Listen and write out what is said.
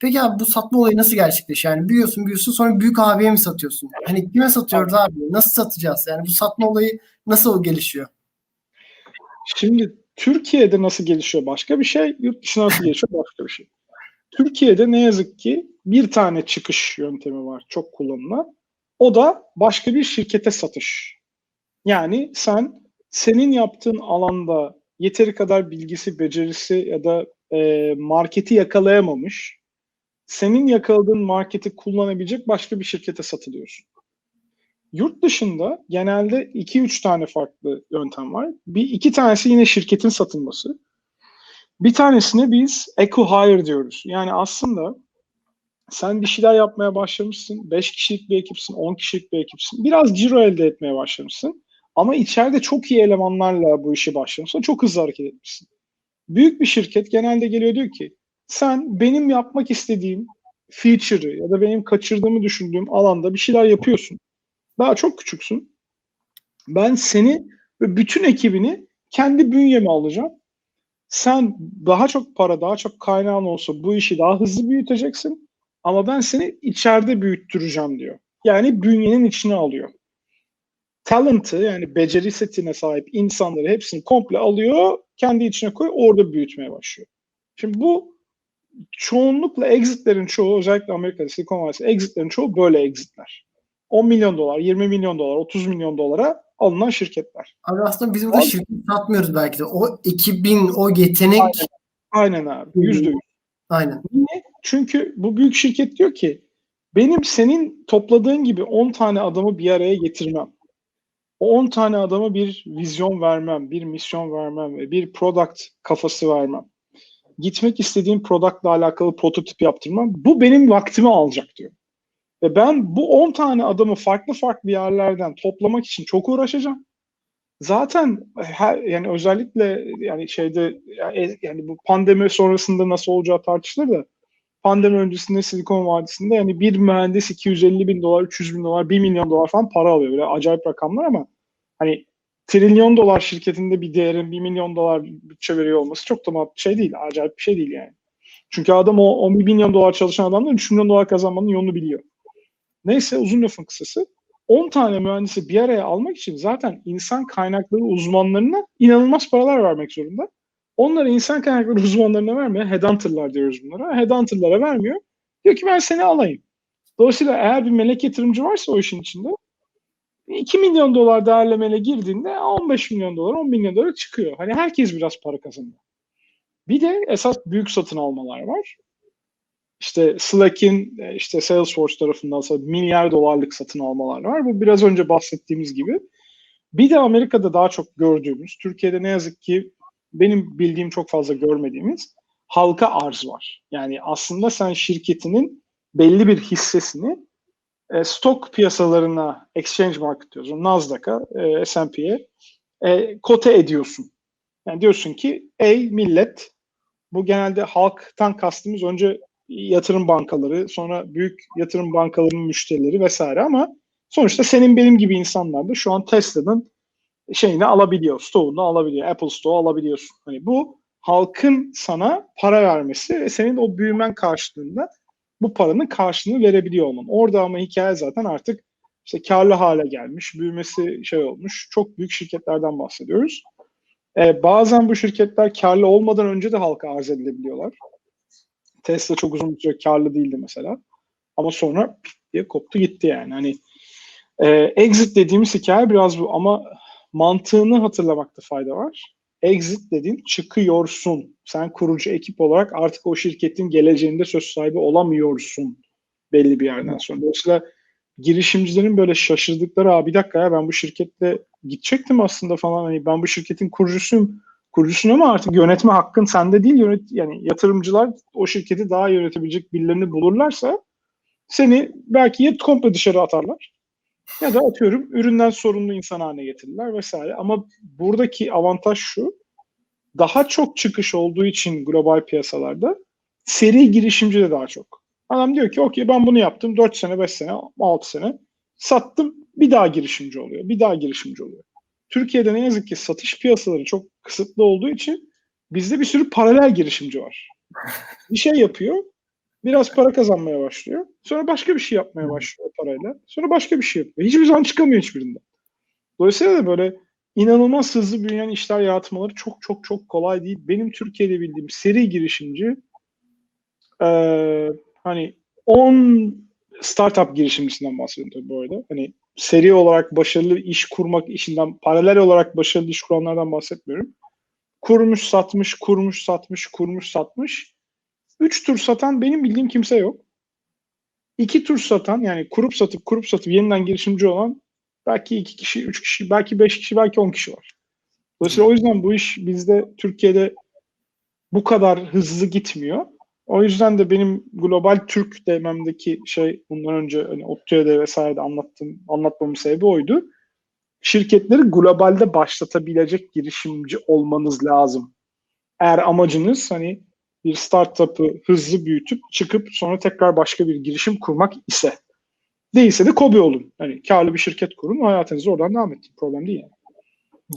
Peki abi bu satma olayı nasıl gerçekleşiyor? Yani büyüyorsun büyüyorsun sonra büyük abiye mi satıyorsun? Hani kime satıyoruz abi? Nasıl satacağız? Yani bu satma olayı nasıl gelişiyor? Şimdi Türkiye'de nasıl gelişiyor başka bir şey, yurt dışına nasıl gelişiyor başka bir şey. Türkiye'de ne yazık ki bir tane çıkış yöntemi var çok kullanılan. O da başka bir şirkete satış. Yani sen senin yaptığın alanda yeteri kadar bilgisi, becerisi ya da e, marketi yakalayamamış, senin yakaladığın marketi kullanabilecek başka bir şirkete satılıyorsun. Yurt dışında genelde 2-3 tane farklı yöntem var. Bir iki tanesi yine şirketin satılması. Bir tanesine biz eco hire diyoruz. Yani aslında sen bir şeyler yapmaya başlamışsın. 5 kişilik bir ekipsin, 10 kişilik bir ekipsin. Biraz ciro elde etmeye başlamışsın. Ama içeride çok iyi elemanlarla bu işi başlamışsın. Çok hızlı hareket etmişsin. Büyük bir şirket genelde geliyor diyor ki sen benim yapmak istediğim feature'ı ya da benim kaçırdığımı düşündüğüm alanda bir şeyler yapıyorsun. Daha çok küçüksün. Ben seni ve bütün ekibini kendi bünyeme alacağım. Sen daha çok para, daha çok kaynağın olsa bu işi daha hızlı büyüteceksin. Ama ben seni içeride büyüttüreceğim diyor. Yani bünyenin içine alıyor. Talent'ı yani beceri setine sahip insanları hepsini komple alıyor, kendi içine koyuyor, orada büyütmeye başlıyor. Şimdi bu çoğunlukla exitlerin çoğu, özellikle Amerika'da Silikon Vadisi exitlerin çoğu böyle exitler. 10 milyon dolar, 20 milyon dolar, 30 milyon dolara alınan şirketler. Abi aslında biz burada Abi, şirket satmıyoruz belki de. O ekibin, o yetenek. Aynen, aynen abi. Yüzde yüz. Aynen. Niye? Çünkü bu büyük şirket diyor ki benim senin topladığın gibi 10 tane adamı bir araya getirmem. O 10 tane adama bir vizyon vermem, bir misyon vermem ve bir product kafası vermem. Gitmek istediğim productla alakalı prototip yaptırmam. Bu benim vaktimi alacak diyor. Ve ben bu 10 tane adamı farklı farklı yerlerden toplamak için çok uğraşacağım. Zaten her, yani özellikle yani şeyde yani bu pandemi sonrasında nasıl olacağı tartışılır da pandemi öncesinde Silikon Vadisi'nde yani bir mühendis 250 bin dolar, 300 bin dolar, 1 milyon dolar falan para alıyor. Böyle acayip rakamlar ama hani trilyon dolar şirketinde bir değerin 1 milyon dolar bütçe veriyor olması çok da şey değil, acayip bir şey değil yani. Çünkü adam o 10 milyon dolar çalışan adamdan 3 milyon dolar kazanmanın yolunu biliyor. Neyse uzun lafın kısası 10 tane mühendisi bir araya almak için zaten insan kaynakları uzmanlarına inanılmaz paralar vermek zorunda. Onları insan kaynakları uzmanlarına vermiyor. Headhunter'lar diyoruz bunlara. Headhunter'lara vermiyor. Diyor ki ben seni alayım. Dolayısıyla eğer bir melek yatırımcı varsa o işin içinde 2 milyon dolar değerlemele girdiğinde 15 milyon dolar, 10 milyon dolar çıkıyor. Hani herkes biraz para kazanıyor. Bir de esas büyük satın almalar var. İşte Slack'in e, işte Salesforce tarafından milyar dolarlık satın almalar var. Bu biraz önce bahsettiğimiz gibi. Bir de Amerika'da daha çok gördüğümüz, Türkiye'de ne yazık ki benim bildiğim çok fazla görmediğimiz halka arz var. Yani aslında sen şirketinin belli bir hissesini e, stok piyasalarına, exchange market diyorsun, Nasdaq'a, e, S&P'ye e, kote ediyorsun. Yani diyorsun ki ey millet, bu genelde halktan kastımız önce yatırım bankaları, sonra büyük yatırım bankalarının müşterileri vesaire ama sonuçta senin benim gibi insanlar da şu an Tesla'nın şeyini alabiliyor, stoğunu alabiliyor, Apple Store alabiliyorsun. Hani bu halkın sana para vermesi ve senin o büyümen karşılığında bu paranın karşılığını verebiliyor olman. Orada ama hikaye zaten artık işte karlı hale gelmiş, büyümesi şey olmuş. Çok büyük şirketlerden bahsediyoruz. Ee, bazen bu şirketler karlı olmadan önce de halka arz edilebiliyorlar. Tesla çok uzun süre karlı değildi mesela. Ama sonra diye koptu gitti yani. Hani e, exit dediğimiz hikaye biraz bu ama mantığını hatırlamakta fayda var. Exit dediğin çıkıyorsun. Sen kurucu ekip olarak artık o şirketin geleceğinde söz sahibi olamıyorsun belli bir yerden sonra. Dolayısıyla girişimcilerin böyle şaşırdıkları abi bir dakika ya ben bu şirkette gidecektim aslında falan hani ben bu şirketin kurucusuyum kurucusun ama artık yönetme hakkın sende değil yönet yani yatırımcılar o şirketi daha yönetebilecek birilerini bulurlarsa seni belki ya komple dışarı atarlar ya da atıyorum üründen sorumlu insan haline getirirler vesaire. Ama buradaki avantaj şu daha çok çıkış olduğu için global piyasalarda seri girişimci de daha çok. Adam diyor ki okey ben bunu yaptım 4 sene 5 sene 6 sene sattım bir daha girişimci oluyor bir daha girişimci oluyor. Türkiye'de ne yazık ki satış piyasaları çok kısıtlı olduğu için bizde bir sürü paralel girişimci var. Bir şey yapıyor Biraz para kazanmaya başlıyor. Sonra başka bir şey yapmaya başlıyor parayla. Sonra başka bir şey yapıyor. Hiçbir zaman çıkamıyor hiçbirinden. Dolayısıyla da böyle inanılmaz hızlı büyüyen işler yaratmaları çok çok çok kolay değil. Benim Türkiye'de bildiğim seri girişimci eee, hani 10 startup girişimcisinden bahsediyorum tabii bu arada. Hani seri olarak başarılı iş kurmak işinden paralel olarak başarılı iş kuranlardan bahsetmiyorum. Kurmuş, satmış, kurmuş, satmış, kurmuş, satmış. Üç tur satan benim bildiğim kimse yok. İki tur satan yani kurup satıp kurup satıp yeniden girişimci olan belki iki kişi, üç kişi, belki beş kişi, belki on kişi var. Dolayısıyla o yüzden bu iş bizde Türkiye'de bu kadar hızlı gitmiyor. O yüzden de benim global Türk dememdeki şey bundan önce hani ODTÜ'de vesaire de anlattım, anlatmamın sebebi oydu. Şirketleri globalde başlatabilecek girişimci olmanız lazım. Eğer amacınız hani bir startup'ı hızlı büyütüp çıkıp sonra tekrar başka bir girişim kurmak ise. Değilse de Kobe olun. Hani karlı bir şirket kurun, hayatınızı oradan devam ettirin. Problem değil yani.